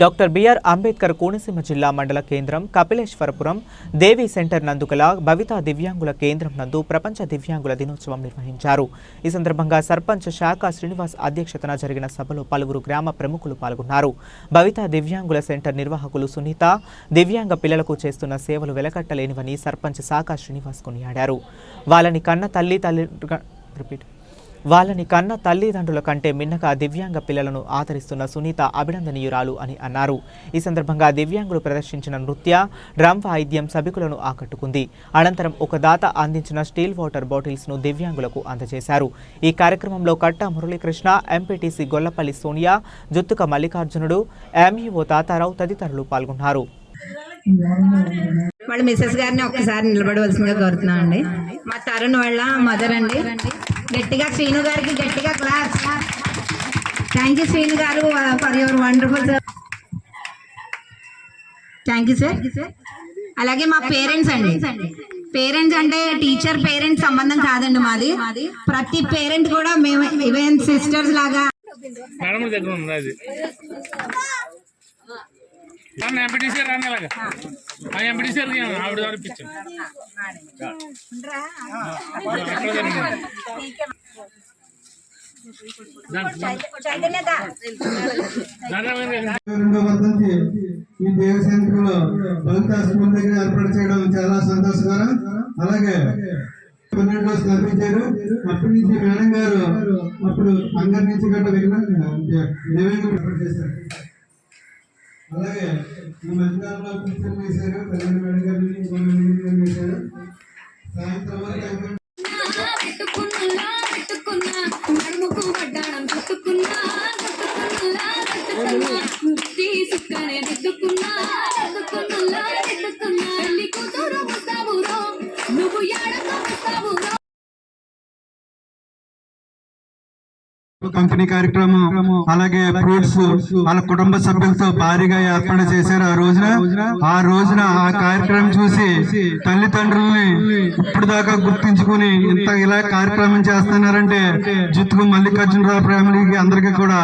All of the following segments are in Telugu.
డాక్టర్ బిఆర్ అంబేద్కర్ కోనసీమ జిల్లా మండల కేంద్రం కపిలేశ్వరపురం దేవి సెంటర్ నందుకల భవితా దివ్యాంగుల కేంద్రం నందు ప్రపంచ దివ్యాంగుల దినోత్సవం నిర్వహించారు. ఈ సందర్భంగా సర్పంచ్ శాఖ శ్రీనివాస్ అధ్యక్షతన జరిగిన సభలో పలువురు గ్రామ ప్రముఖులు పాల్గొన్నారు. భవితా దివ్యాంగుల సెంటర్ నిర్వాహకులు సునీత దివ్యాంగ పిల్లలకు చేస్తున్న సేవలు వెలకట్టలేనివని సర్పంచ్ శాఖ శ్రీనివాస్ కొనియాడారు. వాళ్ళని కన్న తల్లి తల్లి రిపీట్. వాళ్ళని కన్న తల్లిదండ్రుల కంటే మిన్నగా దివ్యాంగ పిల్లలను ఆదరిస్తున్న సునీత అభినందనీయురాలు అని అన్నారు. ఈ సందర్భంగా దివ్యాంగులు ప్రదర్శించిన నృత్య డ్రమ్ వాయిద్యం సభికులను ఆకట్టుకుంది. అనంతరం ఒక దాత అందించిన స్టీల్ వాటర్ బాటిల్స్ను దివ్యాంగులకు అందజేశారు. ఈ కార్యక్రమంలో కట్ట మురళీకృష్ణ ఎంపీటీసీ గొల్లపల్లి సోనియా జుత్తుక మల్లికార్జునుడు ఎంఈఓ తాతారావు తదితరులు పాల్గొన్నారు. వాళ్ళ మిస్సెస్ గారిని ఒక్కసారి నిలబడవలసిందిగా కోరుతున్నాం అండి మా తరుణ్ వాళ్ళ మదర్ అండి. గట్టిగా శ్రీను గారికి గట్టిగా క్లాస్. థ్యాంక్ యూ శ్రీను గారు for your wonderful sir thank you sir అలాగే మా పేరెంట్స్ అండి. పేరెంట్స్ అంటే టీచర్ పేరెంట్స్ సంబంధం కాదండి మాది. ప్రతి పేరెంట్ కూడా మేము ఈవెన్ సిస్టర్స్ లాగా మేడం దగ్గర ఉంది అది నన్ను ఎంపీటీసీ రాని అలాగా ఆ. ఎంపీటీసీ ఆవిడ ఇప్పించాను రెండో వర్ధంతి ఈ దళిత స్కూల్ దగ్గర ఏర్పాటు చేయడం చాలా సంతోషకరం. అలాగే పన్నెండు రోజులు కల్పించారు అప్పటి నుంచి మేడం గారు అప్పుడు అందరి నుంచి గట్ట ఏర్పాటు చేశారు. అలాగే ఈ మధ్యకాలంలో పిక్చర్ వేశారు కళ్యాణ మేడం ఇంకో మేడం వేశారు సాయంత్రం వరకు కంపెనీ కార్యక్రమం అలాగే ఫ్రూట్స్ వాళ్ళ కుటుంబ సభ్యులతో భారీగా ఏర్పాటు చేశారు ఆ రోజున. ఆ రోజున ఆ కార్యక్రమం చూసి తల్లిదండ్రుల్ని ఇప్పుడు దాకా గుర్తించుకుని ఇంత ఇలా కార్యక్రమం చేస్తున్నారంటే జిత్తుకు మల్లికార్జునరావు ఫ్యామిలీకి అందరికీ కూడా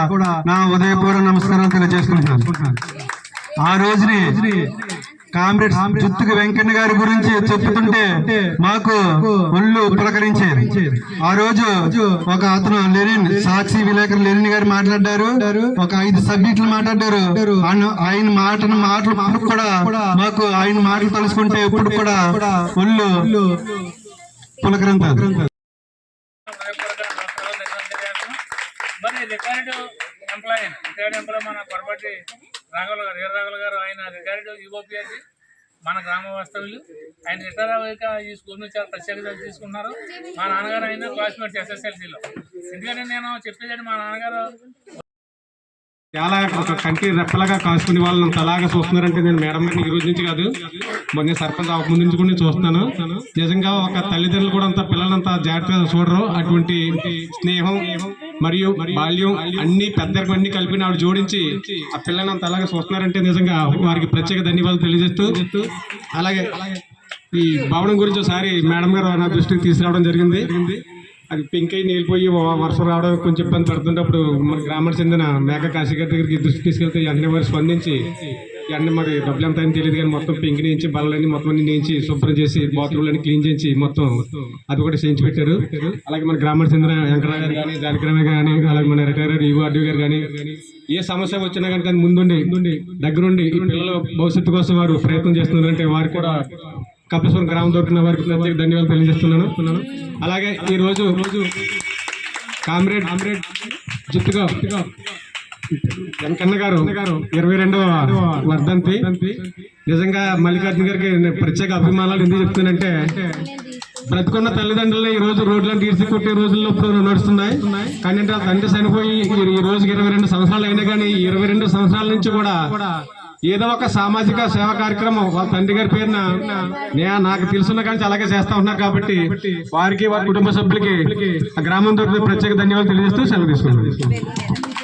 నా ఉదయపూర్వ నమస్కారాలు తెలియజేసుకుంటున్నాను. ఆ రోజుని కామ్రేడ్ జుత్తుకు వెంకన్న గారి గురించి చెప్తుంటే మాకు ఒళ్ళు పులకరించేది. ఆ రోజు ఒక అతను లెనిన్ సాక్షి విలేకరు లెనిన్ గారు మాట్లాడారు. ఒక ఐదు సబ్జెక్టులు మాట్లాడారు. ఆయన- ఆయన మాటను మాటలు మాకు కూడా మాకు ఆయన మాటలు తలుసుకుంటే ఇప్పుడు కూడా ఒళ్ళు పులకరింతారు మరి రికార్డు ఎంప్లాయీ రికార్డు ఎంప్లాయ్ మన పొరపాటు రాఘవులు గారు వీర రాఘవులు గారు ఆయన రిటైర్డ్ యువోపిఎస్సి మన గ్రామ వాస్తవ్యులు. ఆయన రిటైర్ అయ్యాక ఈ స్కూల్ నుంచి చాలా ప్రత్యేకత తీసుకున్నారు. మా నాన్నగారు ఆయన క్లాస్మేట్స్ ఎస్ఎస్ఎల్సీలో ఎందుకంటే నేను చెప్పేదండి మా నాన్నగారు చాలా ఒక కంటి రెప్పలాగా కాసుకునే వాళ్ళు అంత అలాగా చూస్తున్నారంటే నేను మేడం గారిని ఈ రోజు నుంచి కాదు మొన్న సర్పంచ్ ఒక ముందు నుంచి కూడా నేను చూస్తున్నాను. నిజంగా ఒక తల్లిదండ్రులు కూడా అంత పిల్లలంతా జాగ్రత్తగా చూడరు. అటువంటి స్నేహం మరియు బాల్యం అన్ని పెద్దరికం అన్ని కలిపి ఆవిడ జోడించి ఆ పిల్లల్ని అంత అలాగా చూస్తున్నారంటే నిజంగా వారికి ప్రత్యేక ధన్యవాదాలు తెలియజేస్తూ అలాగే ఈ భవనం గురించి ఒకసారి మేడం గారు నా దృష్టికి తీసుకురావడం జరిగింది. అది పింక్ అయి నీళ్ళిపోయి వర్షం రావడం కొంచెం ఇబ్బంది పడుతుంటప్పుడు మన గ్రామానికి చెందిన మేక కాశీ దగ్గరికి దృష్టి తీసుకెళ్తే వెంటనే వారు స్పందించి వెంటనే మరి డబ్బులు ఎంత అని తెలియదు కానీ మొత్తం పింక్ నుంచి బల్లలన్నీ మొత్తం అన్ని నుంచి శుభ్రం చేసి బాత్రూమ్లన్నీ క్లీన్ చేసి మొత్తం అది కూడా చేయించి పెట్టారు. అలాగే మన గ్రామానికి చెందిన వెంకటరావు గారు కానీ జానకిరామ కానీ అలాగే మన రిటైర్డ్ యువ అడ్డు గారు కానీ ఏ సమస్య వచ్చినా కనుక ముందుండి దగ్గరుండి పిల్లల భవిష్యత్తు కోసం వారు ప్రయత్నం చేస్తున్నారంటే వారు కూడా కప్పేశ్వరం గ్రామం దొరికిన వారికి ప్రత్యేక ధన్యవాదాలు తెలియజేస్తున్నాను. అలాగే ఈ రోజు రోజు కామ్రేడ్ కామ్రేడ్ జిత్తుగా వెంకన్న గారు ఇరవై రెండవ వర్ధంతి. నిజంగా మల్లికార్జున గారికి నేను ప్రత్యేక అభిమానాలు ఎందుకు చెప్తానంటే బ్రతుకున్న తల్లిదండ్రులు ఈ రోజు రోడ్లను తీర్చి కొట్టే రోజుల్లో ఇప్పుడు నడుస్తున్నాయి. కానీ అంటే తండ్రి చనిపోయి ఈ- ఈ రోజుకి ఇరవై రెండు సంవత్సరాలు అయినా కానీ ఇరవై రెండు సంవత్సరాల నుంచి కూడా ఏదో ఒక సామాజిక సేవా కార్యక్రమం. వాళ్ళ తండ్రి గారి పేరున నాకు తెలుసున్న కానీ అలాగే చేస్తా ఉన్నారు కాబట్టి వారికి వారి కుటుంబ సభ్యులకి ఆ గ్రామం దొరికి ప్రత్యేక ధన్యవాదాలు తెలియజేస్తూ సెలవు తీసుకున్నాను